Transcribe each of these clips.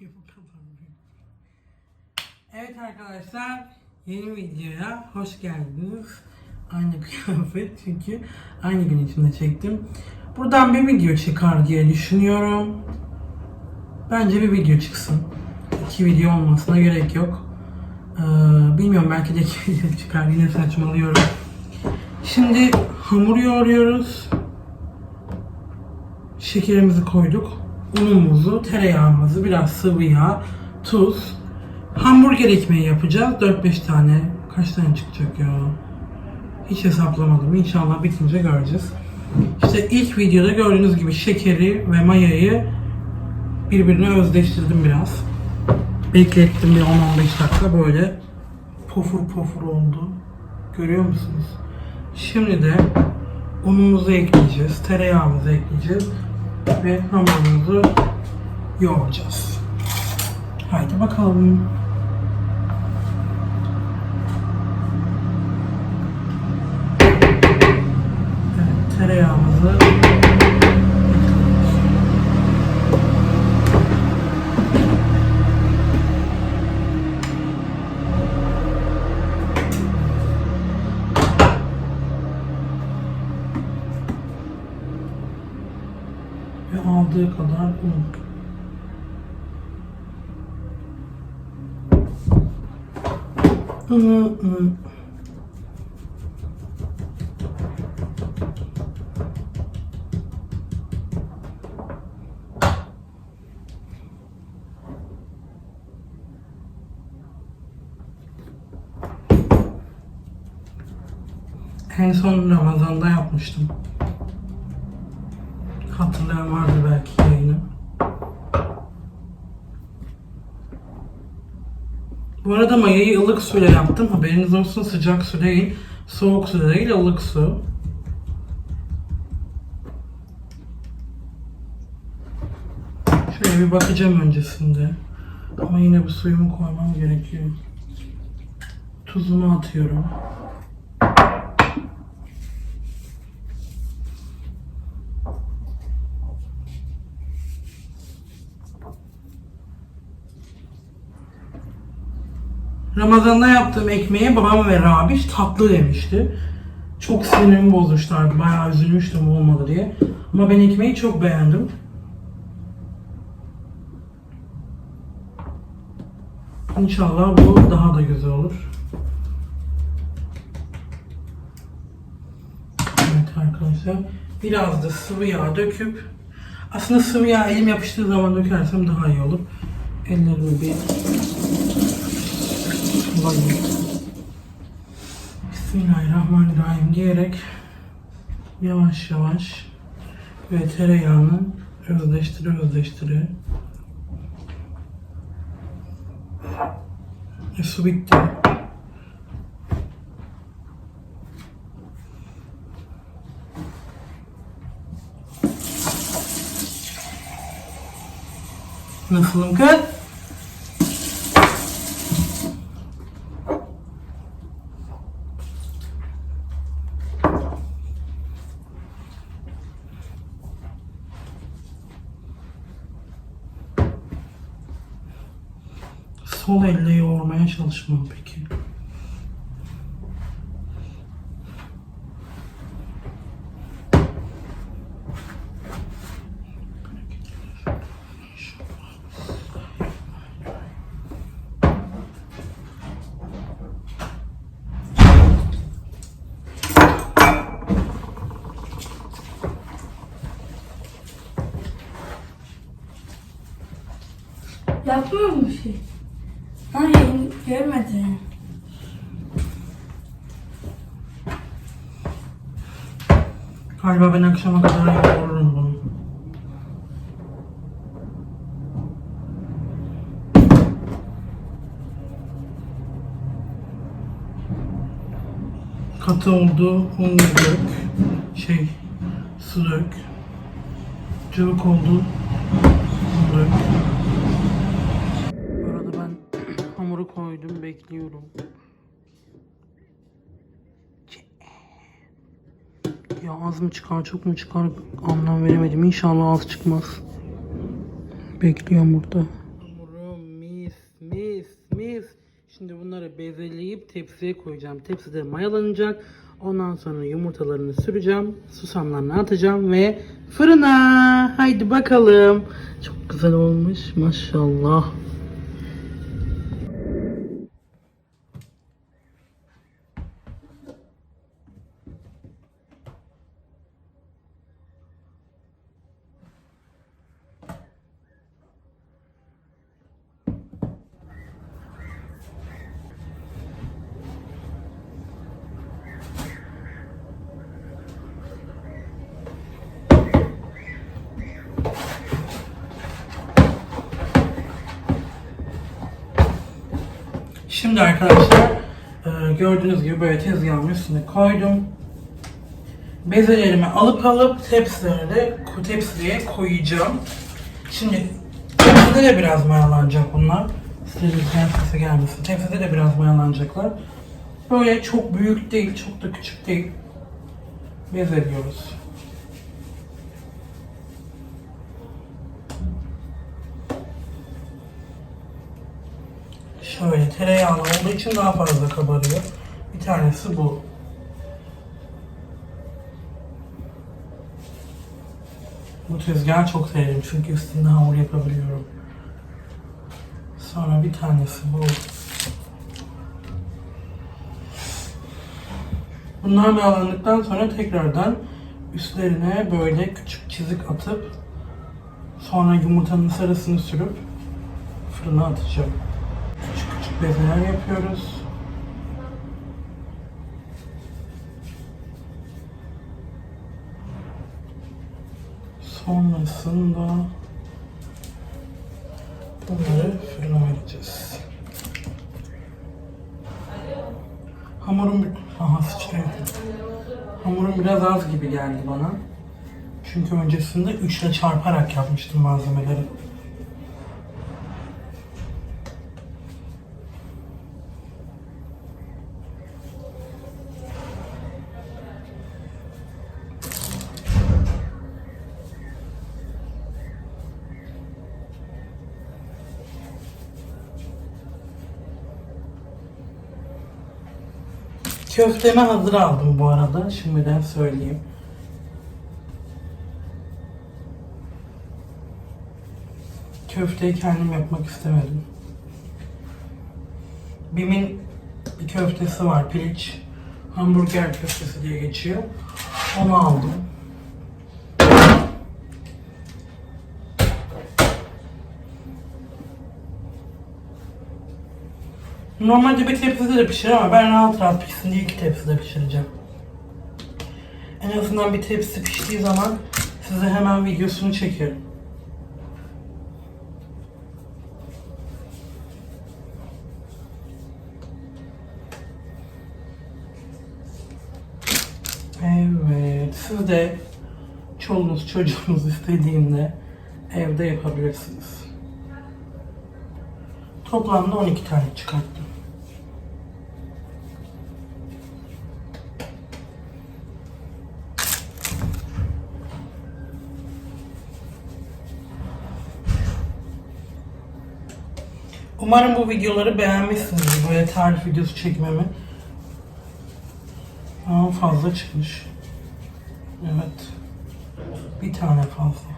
Bu kadar. Evet arkadaşlar yeni videoya hoş geldiniz. Aynı kıyafet çünkü aynı gün içinde çektim. Buradan bir video çıkar diye düşünüyorum. Bence bir video çıksın. İki video olmasına gerek yok. Ee, bilmiyorum belki de iki video çıkar yine saçmalıyorum. Şimdi hamur yoğuruyoruz. Şekerimizi koyduk. Unumuzu, tereyağımızı, biraz sıvı yağ, tuz. Hamburger ekmeği yapacağız. 4-5 tane. Kaç tane çıkacak ya? Hiç hesaplamadım. İnşallah bitince göreceğiz. İşte ilk videoda gördüğünüz gibi şekeri ve mayayı birbirine özleştirdim biraz. Beklettim bir 10-15 dakika böyle pofur pofur oldu. Görüyor musunuz? Şimdi de unumuzu ekleyeceğiz, tereyağımızı ekleyeceğiz ve hamurumuzu yoğuracağız. Haydi bakalım. Evet, tereyağımızı ve aldığı kadar un. Unu, unu. En son Ramazan'da yapmıştım. Hatırlayan vardı belki yayını. Bu arada mayayı ılık suyla yaptım. Haberiniz olsun sıcak su değil. Soğuk su değil, ılık su. Şöyle bir bakacağım öncesinde. Ama yine bu suyumu koymam gerekiyor. Tuzumu atıyorum. Ramazan'da yaptığım ekmeğe babam ve Rabiş tatlı demişti. Çok sinirimi bozmuşlardı. Bayağı üzülmüştüm olmadı diye. Ama ben ekmeği çok beğendim. İnşallah bu daha da güzel olur. Evet arkadaşlar. Biraz da sıvı yağ döküp aslında sıvı yağ elim yapıştığı zaman dökersem daha iyi olur. Ellerimi bir Vallahi. Bismillahirrahmanirrahim diyerek yavaş yavaş ve tereyağını özleştire özleştire e, su bitti. Nasılım kız? Sol elle yoğurmaya çalışmam peki. Yapmıyor mu şey? Görmedim. Galiba ben akşama kadar yoğururum bunu. Katı oldu, un dök, şey, su dök. Cıvık oldu, bekliyorum. Ya az mı çıkar çok mu çıkar anlam veremedim. İnşallah az çıkmaz. Bekliyorum burada. Hamurum mis mis mis. Şimdi bunları bezeleyip tepsiye koyacağım. Tepside mayalanacak. Ondan sonra yumurtalarını süreceğim. Susamlarını atacağım ve fırına. Haydi bakalım. Çok güzel olmuş maşallah. Şimdi arkadaşlar e, gördüğünüz gibi böyle tezgahın üstüne koydum. Bezelerimi alıp alıp tepsilere, tepsiye koyacağım. Şimdi tepside de biraz mayalanacak bunlar. Sterilizden sesi gelmesin. Tepside de biraz mayalanacaklar. Böyle çok büyük değil, çok da küçük değil. Bezeliyoruz. Şöyle tereyağlı olduğu için daha fazla kabarıyor. Bir tanesi bu. Bu tezgahı çok sevdim çünkü üstünde hamur yapabiliyorum. Sonra bir tanesi bu. Bunlar mayalandıktan sonra tekrardan üstlerine böyle küçük çizik atıp sonra yumurtanın sarısını sürüp fırına atacağım. Bezeler yapıyoruz. Sonrasında bunları fırına vereceğiz. Hamurum. Aha sıçrıyor. Hamurum biraz az gibi geldi bana. Çünkü öncesinde 3 ile çarparak yapmıştım malzemeleri. Köftemi hazır aldım bu arada. Şimdiden söyleyeyim. Köfteyi kendim yapmak istemedim. Bim'in bir köftesi var. Piliç hamburger köftesi diye geçiyor. Onu aldım. Normalde bir tepside de pişirir ama ben rahat rahat pişsin diye iki tepside pişireceğim. En azından bir tepsi piştiği zaman size hemen videosunu çekerim. Evet, siz de çoluğunuz çocuğunuz istediğinde evde yapabilirsiniz. Toplamda 12 tane çıkarttım. Umarım bu videoları beğenmişsinizdir. Böyle tarif videosu çekmemi. Ama fazla çıkmış. Evet. Bir tane fazla.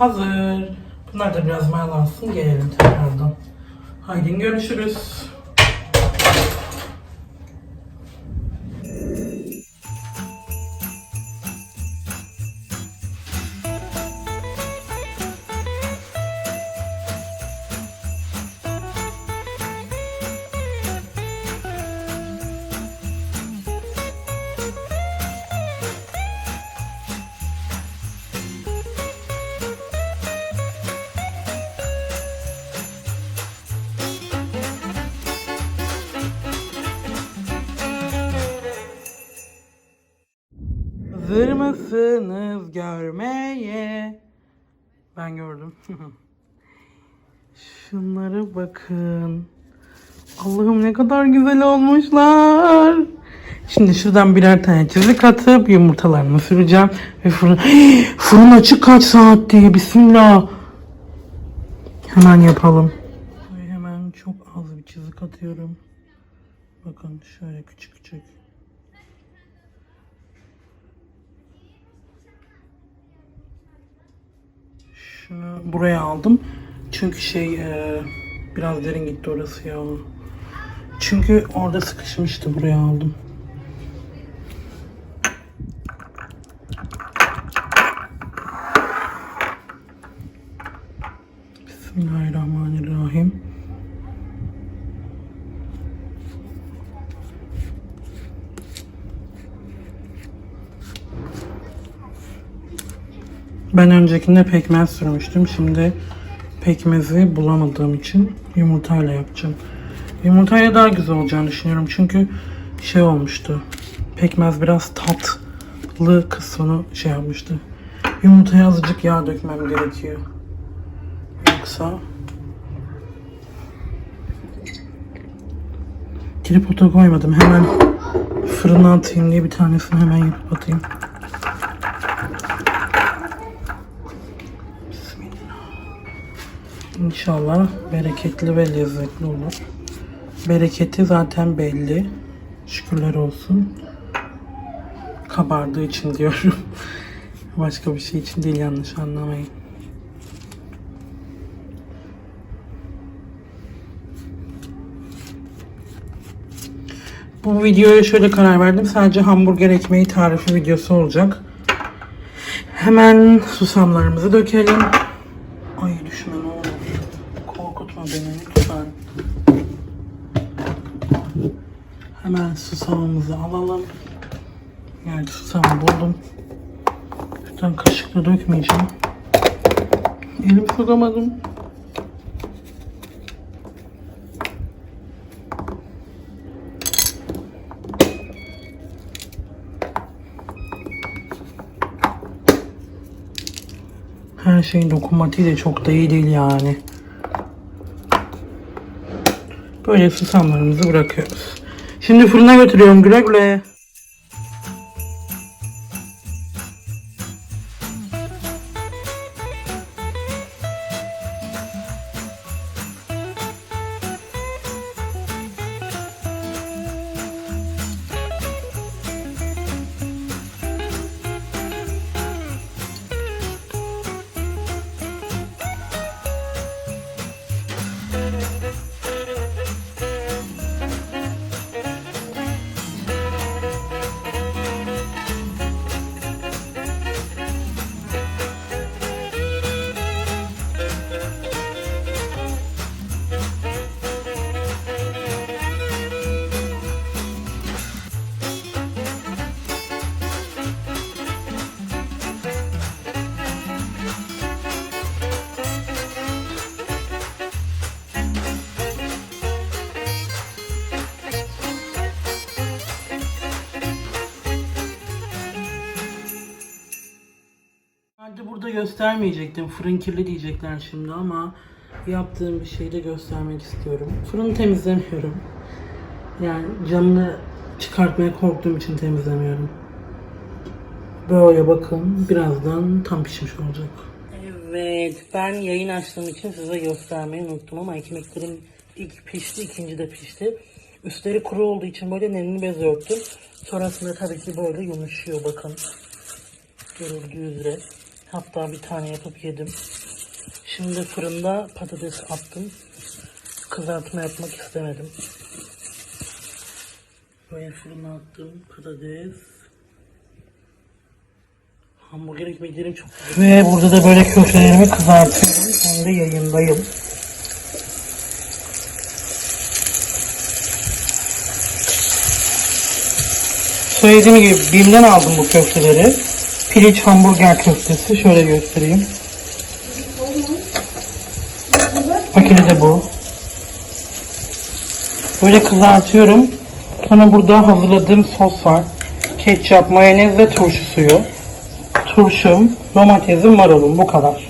Hazır. Bunlar da biraz mayalansın. Gelelim tekrardan. Haydi görüşürüz. Hazır mısınız görmeye? Ben gördüm. Şunlara bakın. Allah'ım ne kadar güzel olmuşlar. Şimdi şuradan birer tane çizik atıp yumurtalarımı süreceğim. Ve fırın, fırın açık kaç saat diye bismillah. Hemen yapalım. Hemen çok az bir çizik atıyorum. Bakın şöyle küçük küçük. Şunu buraya aldım. Çünkü şey e, biraz derin gitti orası ya. Çünkü orada sıkışmıştı buraya aldım. Bismillahirrahmanirrahim. Ben öncekinde pekmez sürmüştüm. Şimdi pekmezi bulamadığım için yumurtayla yapacağım. Yumurtayla daha güzel olacağını düşünüyorum. Çünkü şey olmuştu. Pekmez biraz tatlı kısmını şey yapmıştı. Yumurtaya azıcık yağ dökmem gerekiyor. Yoksa tripoda koymadım. Hemen fırına atayım diye bir tanesini hemen yapıp atayım. İnşallah bereketli ve lezzetli olur. Bereketi zaten belli. Şükürler olsun. Kabardığı için diyorum. Başka bir şey için değil yanlış anlamayın. Bu videoya şöyle karar verdim. Sadece hamburger ekmeği tarifi videosu olacak. Hemen susamlarımızı dökelim. Hemen susamımızı alalım. Yani susamı buldum. Şuradan kaşıkla dökmeyeceğim. Elim sokamadım. Her şeyin dokunmatiği de çok da iyi değil yani. Böyle susamlarımızı bırakıyoruz. Şimdi fırına götürüyorum güle güle. Burada göstermeyecektim. Fırın kirli diyecekler şimdi ama yaptığım bir şeyi de göstermek istiyorum. Fırını temizlemiyorum. Yani camını çıkartmaya korktuğum için temizlemiyorum. Böyle bakın birazdan tam pişmiş olacak. Evet ben yayın açtığım için size göstermeyi unuttum ama ekmeklerim ilk pişti ikinci de pişti. Üstleri kuru olduğu için böyle nemli bez örttüm. Sonrasında tabii ki böyle yumuşuyor bakın. Görüldüğü üzere. Hatta bir tane yapıp yedim. Şimdi fırında patates attım. Kızartma yapmak istemedim. Böyle fırına attım patates. Hamburger ekmeklerim çok güzel. Ve burada da böyle köftelerimi kızartıyorum. Hem de yayındayım. Söylediğim gibi BİM'den aldım bu köfteleri. Piliç hamburger köftesi. Şöyle göstereyim. Paketi de bu. Böyle kızartıyorum. Sonra burada hazırladığım sos var. ketçap, mayonez ve turşu suyu. Turşum, domatesim, marulum bu kadar.